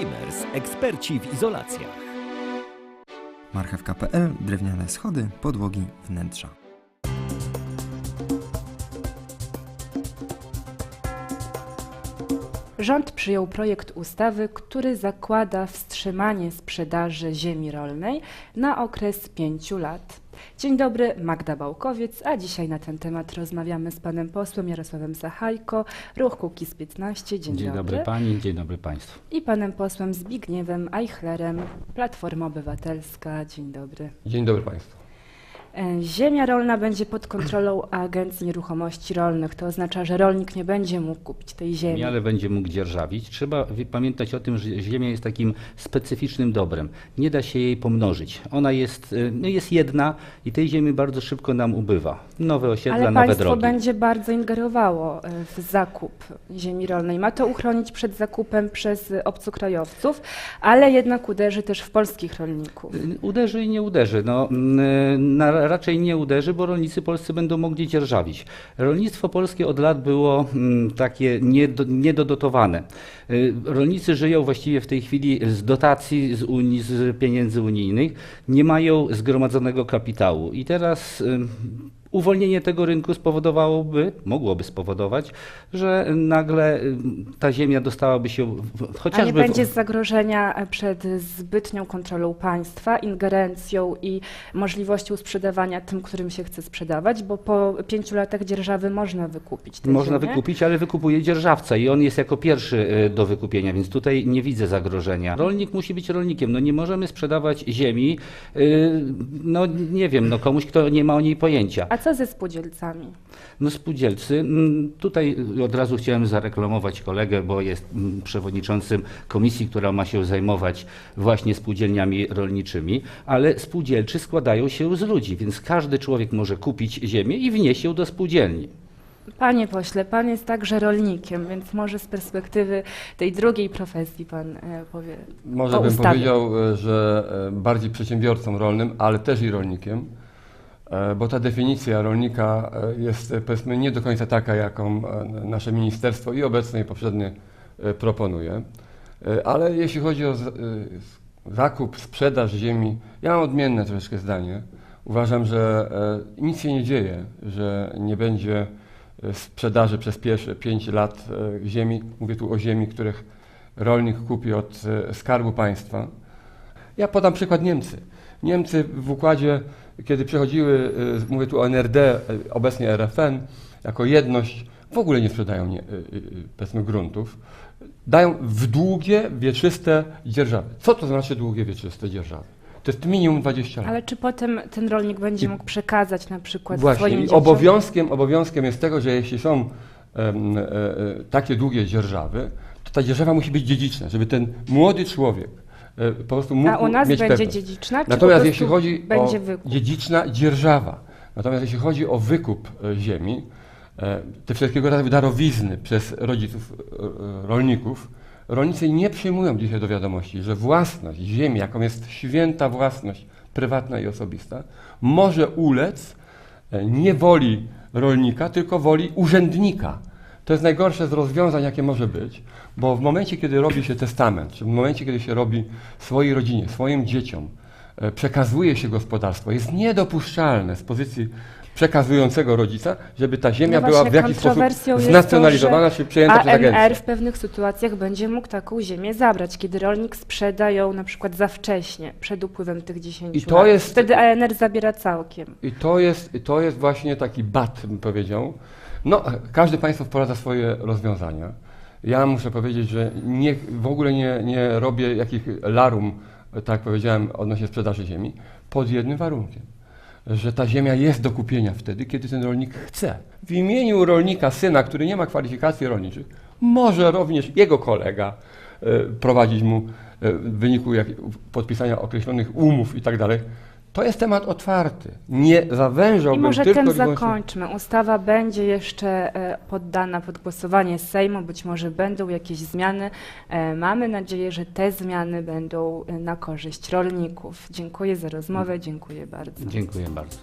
Limers, eksperci w izolacjach. Marchewka.pl, drewniane schody, podłogi, wnętrza. Rząd przyjął projekt ustawy, który zakłada wstrzymanie sprzedaży ziemi rolnej na okres pięciu lat. Dzień dobry, Magda Bałkowiec, a dzisiaj na ten temat rozmawiamy z panem posłem Jarosławem Sachajko, Ruch Kukiz 15. Dzień, Dzień dobry pani, dzień dobry państwu. I panem posłem Zbigniewem Eichlerem, Platforma Obywatelska. Dzień dobry. Dzień dobry Państwu. E, Ziemia rolna będzie pod kontrolą Agencji Nieruchomości Rolnych. To oznacza, że rolnik nie będzie mógł kupić tej ziemi. Ale będzie mógł dzierżawić. Trzeba pamiętać o tym, że ziemia jest takim specyficznym dobrem. Nie da się jej pomnożyć. Ona jest, y, no jest jedna i tej ziemi bardzo szybko nam ubywa. Nowe osiedla, Ale nowe państwo drogi. będzie bardzo ingerowało e, w zakup ziemi rolnej. Ma to uchronić przed zakupem przez e, obcokrajowców, ale jednak uderzy też w polskich rolników. Uderzy i nie uderzy. No, na, raczej nie uderzy, bo rolnicy polscy będą mogli dzierżawić. Rolnictwo polskie od lat było mm, takie niedo, niedodotowane. Y, Rolnicy żyją właściwie w tej chwili z dotacji z, Unii, z pieniędzy unijnych, nie mają zgromadzonego kapitału. I teraz uwolnienie tego rynku spowodowałoby, mogłoby spowodować, że nagle ym, ta ziemia dostałaby się w, A nie chociażby... w- będzie zagrożenia e, przed zbytnią kontrolą państwa, ingerencją i możliwością sprzedawania tym, którym się chce sprzedawać, bo po pięciu latach dzierżawy można wykupić Można ziemię. wykupić, ale wykupuje dzierżawca i on jest jako pierwszy e, do wykupienia, więc tutaj nie widzę zagrożenia. Rolnik musi być rolnikiem. No nie możemy sprzedawać ziemi, y, no nie wiem, no komuś, kto nie ma o niej pojęcia. A co ze spółdzielcami? No spółdzielcy, tutaj od razu chciałem zareklamować kolegę, bo jest przewodniczącym komisji, która ma się zajmować właśnie spółdzielniami rolniczymi, ale spółdzielczy składają się z ludzi, więc każdy człowiek może kupić ziemię i wnieść ją do spółdzielni. Panie pośle, pan jest także rolnikiem, więc może z perspektywy tej drugiej profesji pan e, powie. Może o bym ustawie. powiedział, e, że e, bardziej przedsiębiorcą rolnym, ale też i rolnikiem, bo ta definicja rolnika e, jest e, powiedzmy nie do końca taka, jaką e, nasze ministerstwo i obecne i poprzednie e, proponuje. E, Ale jeśli chodzi o e, zakup, sprzedaż ziemi, ja mam odmienne troszeczkę zdanie. Uważam, że e, nic się nie dzieje, że nie będzie e, sprzedaży przez pierwsze 5 lat e, ziemi. Mówię tu o ziemi, których rolnik kupi od e, Skarbu Państwa. Ja podam przykład Niemcy. Niemcy w układzie, kiedy przechodziły, e, mówię tu o NRD, e, obecnie RFN, jako jedność, w ogóle nie sprzedają nie, e, powiedzmy gruntów. Dają w długie, wieczyste dzierżawy. Co to znaczy długie, wieczyste dzierżawy? To jest minimum 20 lat. Ale czy potem ten rolnik będzie I- mógł przekazać na przykład Właśnie, swoim dzieciom? obowiązkiem, obowiązkiem jest tego, że jeśli są em, e, takie długie dzierżawy, to ta dzierżawa musi być dziedziczna, żeby ten młody człowiek po prostu mógł A u nas mieć będzie pewność. dziedziczna, czy Natomiast jeśli chodzi będzie o wykup? dziedziczna dzierżawa, natomiast jeśli chodzi o wykup e, ziemi, e, te wszelkiego rodzaju darowizny przez rodziców e, e, rolników, rolnicy nie przyjmują dzisiaj do wiadomości, że własność ziemi, jaką jest święta własność prywatna i osobista, może ulec e, nie woli rolnika, tylko woli urzędnika. To jest najgorsze z rozwiązań, jakie może być, bo w momencie, kiedy robi się testament, czy w momencie, kiedy się robi swojej rodzinie, swoim dzieciom, e, przekazuje się gospodarstwo, jest niedopuszczalne z pozycji przekazującego rodzica, żeby ta ziemia No była w jakiś sposób znacjonalizowana to, czy przejęta przez ANR agencję. w pewnych sytuacjach będzie mógł taką ziemię zabrać, kiedy rolnik sprzeda ją na przykład za wcześnie, przed upływem tych 10 I to lat. jest- Wtedy ANR zabiera całkiem. I to jest, i to jest właśnie taki bat, bym powiedział. No, każde państwo wprowadza swoje rozwiązania. Ja muszę powiedzieć, że nie, w ogóle nie, nie robię jakich larum, tak powiedziałem, odnośnie sprzedaży ziemi, pod jednym warunkiem. Że ta ziemia jest do kupienia wtedy, kiedy ten rolnik chce. W imieniu rolnika, syna, który nie ma kwalifikacji rolniczych, może również jego kolega e, prowadzić mu e, w wyniku jak, podpisania określonych umów i tak. To jest temat otwarty. Nie I zawężałbym może tylko tym i zakończmy. Ustawa będzie jeszcze e, poddana pod głosowanie Sejmu, być może będą jakieś zmiany. E, Mamy nadzieję, że te zmiany będą e, na korzyść rolników. Dziękuję za rozmowę, dziękuję bardzo. Dziękuję bardzo.